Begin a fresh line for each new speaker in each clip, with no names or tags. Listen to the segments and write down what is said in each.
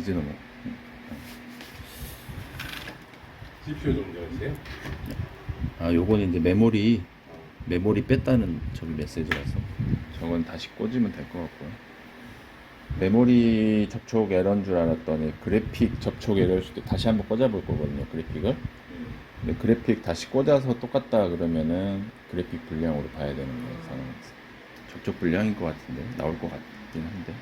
이제 넘어.
CPU 정도였어요?
아, 요거는 이제 메모리 메모리 뺐다는 저기 메시지라서 저건 다시 꽂으면 될 것 같고요. 메모리 접촉 에러인 줄 알았더니 그래픽 접촉 에러일 수도 다시 한번 꽂아볼 거거든요. 그래픽을. 근데 그래픽 다시 꽂아서 똑같다 그러면은 그래픽 불량으로 봐야 되는 거예요. 상황에서. 접촉 불량인 것 같은데 나올 것 같긴 한데.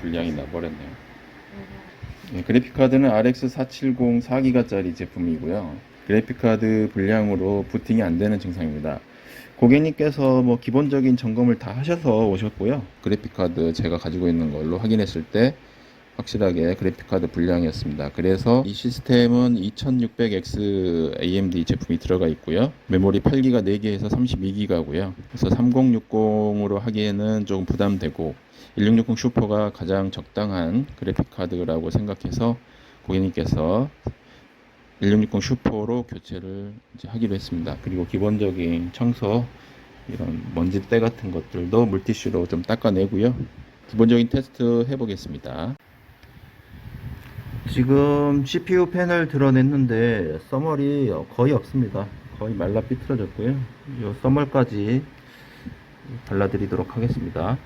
불량이 나버렸네요. 네, 그래픽카드는 RX 470 4기가짜리 제품이고요. 그래픽카드 불량으로 부팅이 안 되는 증상입니다. 고객님께서 뭐 기본적인 점검을 다 하셔서 오셨고요. 그래픽카드 제가 가지고 있는 걸로 확인했을 때 확실하게 그래픽카드 불량이었습니다. 그래서 이 시스템은 2600X AMD 제품이 들어가 있고요. 메모리 8기가 4개에서 32기가고요. 그래서 3060으로 하기에는 조금 부담되고 1660 슈퍼가 가장 적당한 그래픽카드라고 생각해서 고객님께서 1660 슈퍼로 교체를 하기로 했습니다. 그리고 기본적인 청소 이런 먼지 때 같은 것들도 물티슈로 좀 닦아내고요. 기본적인 테스트 해보겠습니다. 지금 CPU 팬을 드러냈는데 써멀이 거의 없습니다. 거의 말라 삐뚤어졌고요. 이 써멀까지 발라드리도록 하겠습니다.